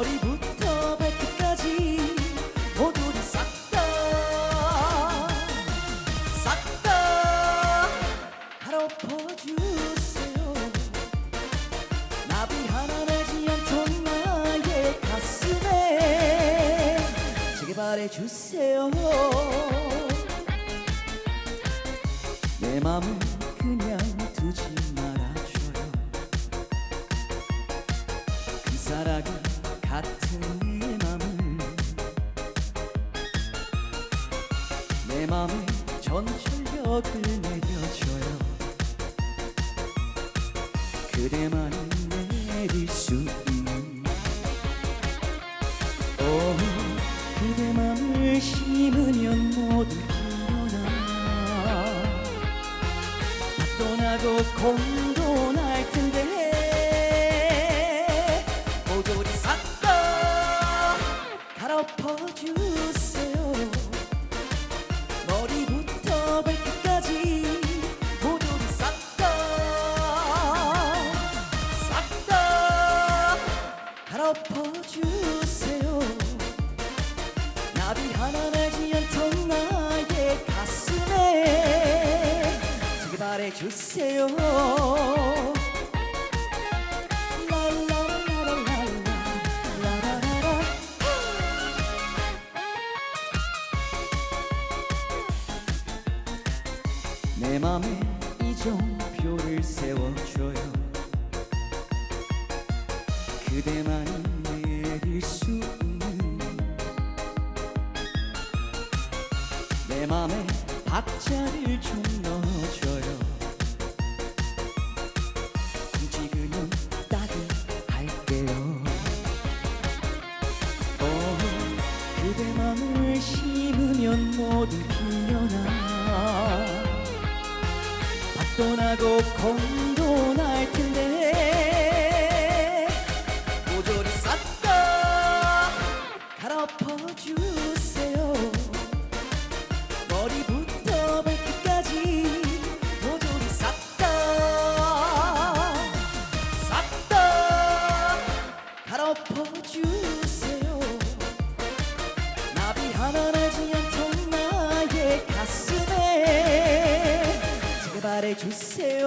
머리부터 발끝까지 모조리 싹다싹다 가로퍼주세요. 나비 하나 내지 않던 나의 가슴에 제게 바래주세요. 내 맘을 맘에 전철역을 내려줘요. 그대만이 내릴 수 있는 오 그대 맘을 심으면 모두 피어나. 밭도 나고 공도 날 갈아퍼주세요. 나비 하나 나지 않던 나의 가슴에 라라라라라라, 라라라라. 내 맘에 이정표를 세워줘요 그대만이 내릴 수 있는 내 맘에 박자를 좀 넣어줘요. 움직이면 따뜻할게요. 오 그대 맘을 심으면 모두 피어나. 밭도 나고 공도 날 텐데 나지 않던 나의 가슴에 제게 바래주세요